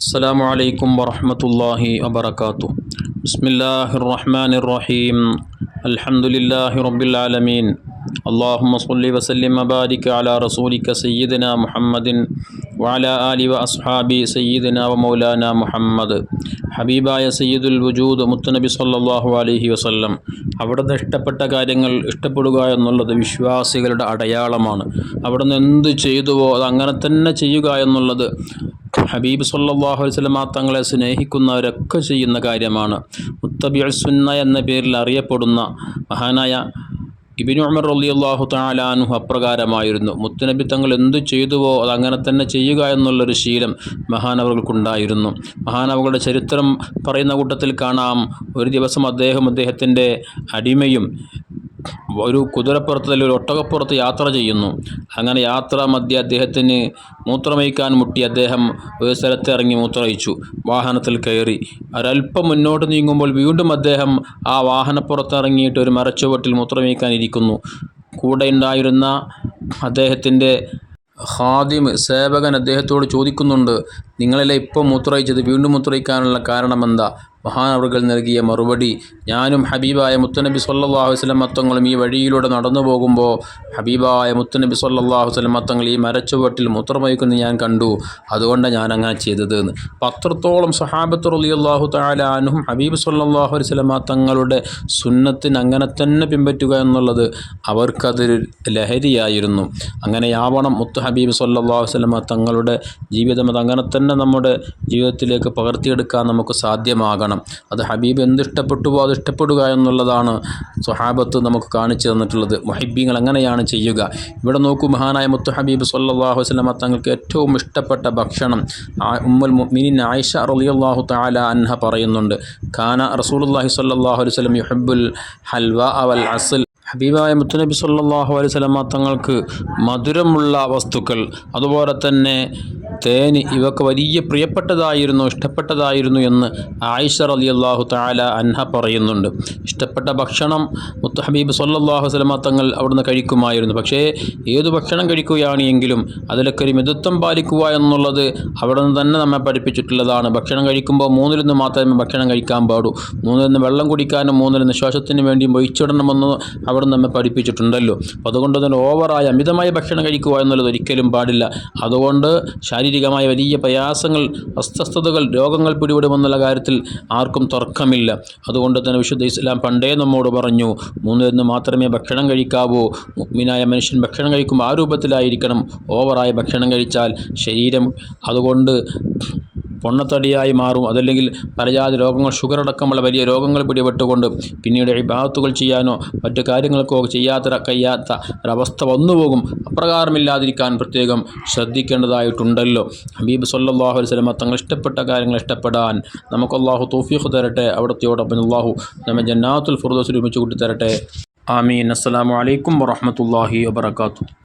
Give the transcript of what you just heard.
السلام عليكم ورحمة الله وبركاته بسم الله الرحمن الرحيم الحمد لله رب العالمين اللهم صل وسلم وبارك على رسولك سيدنا محمد وعلى آله وأصحابه سيدنا ومولانا محمد ഹബീബായ സയ്യിദുൽ വജൂദ് മുത്തനബി സല്ലല്ലാഹു അലൈഹി വസല്ലം അവിടുന്ന് ഇഷ്ടപ്പെട്ട കാര്യങ്ങൾ ഇഷ്ടപ്പെടുക എന്നുള്ളത് വിശ്വാസികളുടെ അടയാളമാണ് അവിടുന്ന് എന്ത് ചെയ്തുവോ അത് അങ്ങനെ തന്നെ ചെയ്യുക എന്നുള്ളത് ഹബീബ് സല്ലാഹു വസല്ലം തങ്ങളെ സ്നേഹിക്കുന്നവരൊക്കെ ചെയ്യുന്ന കാര്യമാണ്. മുത്തബി സുന്ന എന്ന പേരിൽ അറിയപ്പെടുന്ന മഹാനായ ഇബിനു ഉമർ അലി അള്ളാഹു താലാനു അപ്രകാരമായിരുന്നു. മുത്തുനബി തങ്ങൾ എന്തു ചെയ്തുവോ അത് അങ്ങനെ തന്നെ ചെയ്യുക എന്നുള്ളൊരു ശീലം മഹാനവകൾക്കുണ്ടായിരുന്നു. മഹാനവകളുടെ ചരിത്രം പറയുന്ന കൂട്ടത്തിൽ കാണാം. ഒരു ദിവസം അദ്ദേഹം അദ്ദേഹത്തിന്റെ അടിമയും ഒരു കുതിരപ്പുറത്ത് അല്ലെങ്കിൽ ഒരു ഒട്ടകപ്പുറത്ത് യാത്ര ചെയ്യുന്നു. അങ്ങനെ യാത്ര മധ്യ അദ്ദേഹത്തിന് മൂത്രമയിക്കാൻ മുട്ടി. അദ്ദേഹം ഒരു സ്ഥലത്ത് ഇറങ്ങി മൂത്രമൊഴിച്ചു. വാഹനത്തിൽ കയറി. ഒരല്പം മുന്നോട്ട് നീങ്ങുമ്പോൾ വീണ്ടും അദ്ദേഹം ആ വാഹനപ്പുറത്തിറങ്ങിയിട്ട് ഒരു മരച്ചുവട്ടിൽ മൂത്രമയിക്കാൻ ഇരിക്കുന്നു. കൂടെ ഉണ്ടായിരുന്ന അദ്ദേഹത്തിന്റെ ഹാദിം സേവകൻ അദ്ദേഹത്തോട് ചോദിക്കുന്നുണ്ട് നിങ്ങളെല്ലാം ഇപ്പോൾ മൂത്രയിച്ചത് വീണ്ടും മൂത്രയിക്കാനുള്ള കാരണമെന്താ? മഹാനവറുകൾ നൽകിയ മറുപടി ഞാനും ഹബീബായ മുത്തനബി സല്ലാഹു വസ്ലം മത്തങ്ങളും ഈ വഴിയിലൂടെ നടന്നു പോകുമ്പോൾ ഹബീബായ മുത്തനബി സല്ലാഹു വസ്ലം മത്തങ്ങൾ ഈ മരച്ചുവട്ടിൽ മുത്രമയക്കുന്നു ഞാൻ കണ്ടു. അതുകൊണ്ടാണ് ഞാൻ അങ്ങനെ ചെയ്തത് എന്ന്. പത്രത്തോളം സഹാബത്ത് റളിയല്ലാഹു തആല അൻഹും ഹബീബ് സല്ലാഹു വസല്ലം തങ്ങളുടെ സുന്നത്തിന് അങ്ങനെ തന്നെ പിൻപറ്റുക എന്നുള്ളത് അവർക്കതൊരു ലഹരിയായിരുന്നു. അങ്ങനെയാവണം മുത്ത് ഹബീബ് സല്ലാഹു മത്തങ്ങളുടെ തങ്ങളുടെ ജീവിതം അത് അങ്ങനെ തന്നെ നമ്മുടെ ജീവിതത്തിലേക്ക് പകർത്തിയെടുക്കാൻ നമുക്ക് സാധ്യമാകണം. അത് ഹബീബ് എന്തിഷ്ടപ്പെട്ടുവോ അത് ഇഷ്ടപ്പെടുക എന്നുള്ളതാണ് സ്വഹാബത്ത് നമുക്ക് കാണിച്ചു തന്നിട്ടുള്ളത്. മൊഹിബീങ്ങൾ എങ്ങനെയാണ് ചെയ്യുക. ഇവിടെ നോക്കൂ മഹാനായ മുത്തു ഹബീബ് സല്ലാഹു വസ്ലമ തങ്ങൾക്ക് ഏറ്റവും ഇഷ്ടപ്പെട്ട ഭക്ഷണം ഉമ്മുൽ മുഅ്മിനീൻ ആയിഷ റളിയല്ലാഹു താല അൻഹ പറയുന്നുണ്ട്. കാന റസൂലുള്ളാഹി സല്ലാഹു അലൈഹി വസല്ലം യുഹിബ്ബുൽ ഹൽവ അവൽ അസൽ. ഹബീബായ മുത്തുനബി സല്ലാഹു അലൈഹി വസല്ലം തങ്ങൾക്ക് മധുരമുള്ള വസ്തുക്കൾ അതുപോലെ തന്നെ തേന് ഇവക്ക് വലിയ പ്രിയപ്പെട്ടതായിരുന്നു ഇഷ്ടപ്പെട്ടതായിരുന്നു എന്ന് ആയിഷ റളിയല്ലാഹു താല അൻഹ പറയുന്നുണ്ട്. ഇഷ്ടപ്പെട്ട ഭക്ഷണം മുത്തഹബീബ് ഹബീബ് സല്ലാഹു അലൈഹി തങ്ങൾ അവിടുന്ന് കഴിക്കുമായിരുന്നു. പക്ഷേ ഏതു ഭക്ഷണം കഴിക്കുകയാണ് എങ്കിലും അതിലൊക്കെ ഒരു മിതത്വം പാലിക്കുക എന്നുള്ളത് അവിടെ നിന്ന് തന്നെ നമ്മെ പഠിപ്പിച്ചിട്ടുള്ളതാണ്. ഭക്ഷണം കഴിക്കുമ്പോൾ മൂന്നിൽ നിന്ന് മാത്രമേ ഭക്ഷണം കഴിക്കാൻ പാടൂ. മൂന്നിൽ നിന്ന് വെള്ളം കുടിക്കാനും മൂന്നിൽ നിന്ന് ശ്വാസത്തിന് വേണ്ടിയും ഒഴിച്ചിടണമെന്ന് അവിടെ നമ്മെ പഠിപ്പിച്ചിട്ടുണ്ടല്ലോ. അതുകൊണ്ട് തന്നെ ഓവറായ അമിതമായ ഭക്ഷണം കഴിക്കുക എന്നുള്ളത് ഒരിക്കലും പാടില്ല. അതുകൊണ്ട് ശാരീരികമായ വലിയ പ്രയാസങ്ങൾ അസ്വസ്ഥതകൾ രോഗങ്ങൾ പിടിപെടുമെന്നുള്ള കാര്യത്തിൽ ആർക്കും തർക്കമില്ല. അതുകൊണ്ട് തന്നെ വിശുദ്ധ ഇസ്ലാം പണ്ടേ നമ്മോട് പറഞ്ഞു മൂന്നിൽ നിന്ന് മാത്രമേ ഭക്ഷണം കഴിക്കാവൂ. മുഗ്മിനായ മനുഷ്യൻ ഭക്ഷണം കഴിക്കുമ്പോൾ ആ രൂപത്തിലായിരിക്കണം. ഓവറായ ഭക്ഷണം കഴിച്ചാൽ ശരീരം അതുകൊണ്ട് പൊണ്ണത്തടിയായി മാറും. അതല്ലെങ്കിൽ പലജാതി രോഗങ്ങൾ ഷുഗർ അടക്കമുള്ള വലിയ രോഗങ്ങൾ പിടിപെട്ടുകൊണ്ട് പിന്നീട് ഇബാത്തുകൾ ചെയ്യാനോ മറ്റു കാര്യങ്ങൾക്കോ ചെയ്യാത്ത കഴിയാത്ത ഒരവസ്ഥ വന്നുപോകും. അപ്രകാരമില്ലാതിരിക്കാൻ പ്രത്യേകം ശ്രദ്ധിക്കേണ്ടതായിട്ടുണ്ടല്ലോ. ഹബീബ് സല്ലാഹു അലൈഹി വസല്ലം തങ്ങൾ ഇഷ്ടപ്പെട്ട കാര്യങ്ങൾ ഇഷ്ടപ്പെടാൻ നമുക്ക് അള്ളാഹു തോഫീഖ് തരട്ടെ. അവിടത്തെയോടൊപ്പം അള്ളാഹു നമ്മെ ജന്നാത്തുൽ ഫുർദോസ് ഒരുമിച്ച് കൂട്ടി തരട്ടെ ആമീൻ. അസ്സാം വലൈക്കും വറഹ്മത്തുള്ളാഹി വബറകാതുഹു.